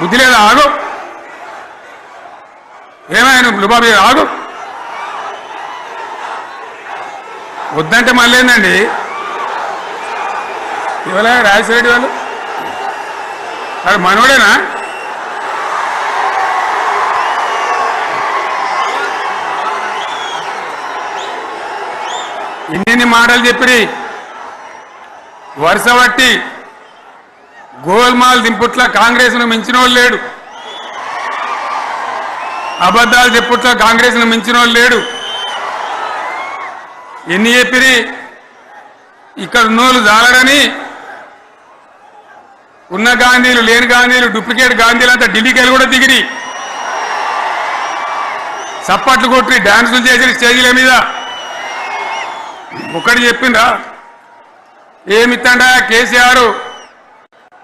బుద్ధి లేదా? ఆగు. ఏమైనా లుబాబీ ఆగు. వద్దంటే మళ్ళీ ఏందండి? ఇవాళ రాజశేఖరెడ్డి వాళ్ళు? అది మనోడేనా ఇన్ని మాటలు చెప్పి వరుస బట్టి గోల్మాల్ దింపుట్ల కాంగ్రెస్ను మించిన వాళ్ళు లేడు. అబద్ధాలు చెప్పుట్ల కాంగ్రెస్ను మించిన వాళ్ళు లేడు. ఎన్ని చెప్పిరి? ఇక్కడ ఉన్నోళ్ళు జాలడని ఉన్న గాంధీలు లేని గాంధీలు డూప్లికేట్ గాంధీలు అంతా ఢిల్లీకి వెళ్ళి కూడా దిగిరి. చప్పట్లు కొట్టి డాన్సులు చేసి స్టేజీల మీద. ఒకటి చెప్పిండ్రా ఏమిత్తాడా కేసీఆర్?